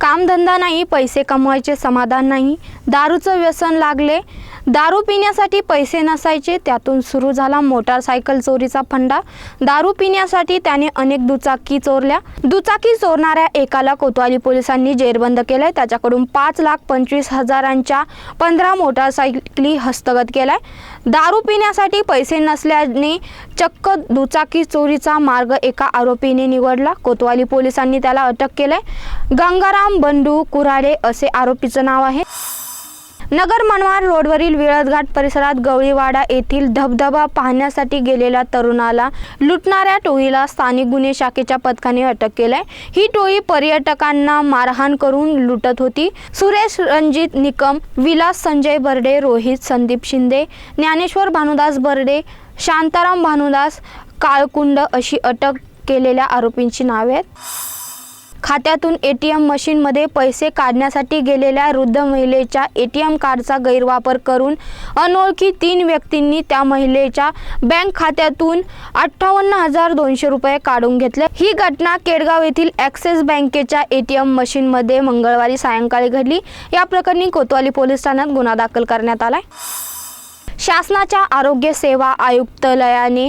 कामधंदा नाही पैसे कमवायचे समाधान नाही. दारूचं व्यसन लागले. दारू पिण्यासाठी पैसे नसायचे त्यातून सुरू झाला मोटारसायकल चोरीचा फंडा. दारू पिण्यासाठी त्याने अनेक दुचाकी चोरल्या. दुचाकी चोरणाऱ्या एकाला कोतवाली पोलिसांनी जेरबंद केलाय. त्याच्याकडून पाच लाख पंचवीस हजारांच्या पंधरा मोटारसायकली हस्तगत केलाय. दारू पिण्यासाठी पैसे नसल्याने चक्क दुचाकी चोरीचा मार्ग एका आरोपीने निवडला. कोतवाली पोलिसांनी त्याला अटक केलाय. गंगाराम बंडू कुराडे असे आरोपीचं नाव आहे. नगर मनवार रोडवरील विळदघाट परिसरात गवळीवाडा येथील धबधबा पाहण्यासाठी गेलेल्या तरुणाला लुटणाऱ्या टोळीला स्थानिक गुन्हे शाखेच्या पथकाने अटक केलाय. ही टोळी पर्यटकांना मारहाण करून लुटत होती. सुरेश रणजित निकम विलास संजय बर्डे रोहित संदीप शिंदे ज्ञानेश्वर भानुदास बर्डे शांताराम भानुदास काळकुंड अशी अटक केलेल्या आरोपींची नावे आहेत. खात्यातून ए टी एम मशीनमध्ये पैसे काढण्यासाठी गेलेल्या वृद्ध महिलेच्या ए टी एम कार्डचा गैरवापर करून अनोळखी तीन व्यक्तींनी त्या महिलेच्या बँक खात्यातून अठ्ठावन्न हजार दोनशे रुपये काढून घेतले. ही घटना केडगाव येथील ॲक्सिस बँकेच्या ए टी एम मशीनमध्ये मंगळवारी सायंकाळी घडली. या प्रकरणी कोतवाली पोलीस ठाण्यात गुन्हा दाखल करण्यात आलाय. शासनाच्या आरोग्य सेवा आयुक्तालयाने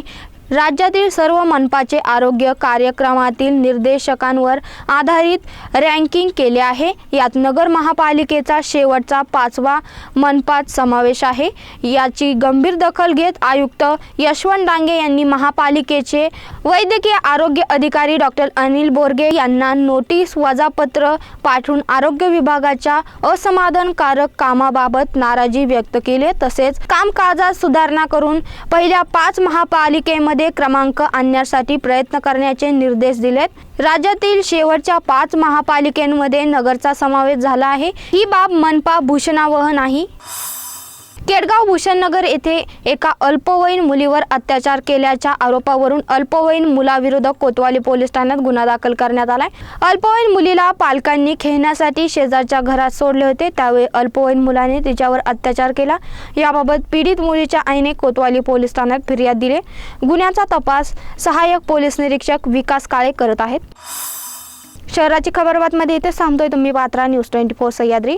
राज्यातील सर्व मनपाचे आरोग्य कार्यक्रमातील निर्देशकांवर आधारित रँकिंग केले आहे. यात नगर महापालिकेचा शेवटचा पाचवा मनपात समावेश आहे. याची गंभीर दखल घेत आयुक्त यशवंत डांगे यांनी महापालिकेचे वैद्यकीय आरोग्य अधिकारी डॉक्टर अनिल बोरगे यांना नोटीस वजापत्र पाठवून आरोग्य विभागाच्या असमाधानकारक कामाबाबत नाराजी व्यक्त केली. तसेच कामकाजात सुधारणा करून पहिल्या पाच महापालिकेमध्ये क्रमांक आणण्यासाठी प्रयत्न करण्याचे निर्देश दिलेत. राज्यातील शेवटच्या पाच महापालिकेमध्ये नगरचा समावेश झाला आहे. ही बाब मनपा भूषणावह नाही. केडगाव भूषणनगर येथे एका अल्पवयीन मुलीवर अत्याचार केल्याच्या आरोपावरून अल्पवयीन मुलाविरोधक कोतवाली पोलीस ठाण्यात गुन्हा दाखल करण्यात आलाय. अल्पवयीन मुलीला पालकांनी खेळण्यासाठी शेजारच्या घरात सोडले होते. त्यावेळी अल्पवयीन मुलाने तिच्यावर अत्याचार केला. याबाबत पीडित मुलीच्या आईने कोतवाली पोलीस ठाण्यात फिर्याद दिली. गुन्ह्याचा तपास सहाय्यक पोलीस निरीक्षक विकास काळे करत आहेत. शहराची खबरबातमध्ये इथे थांबतोय तुम्ही Patra. News twenty four Sahyadri.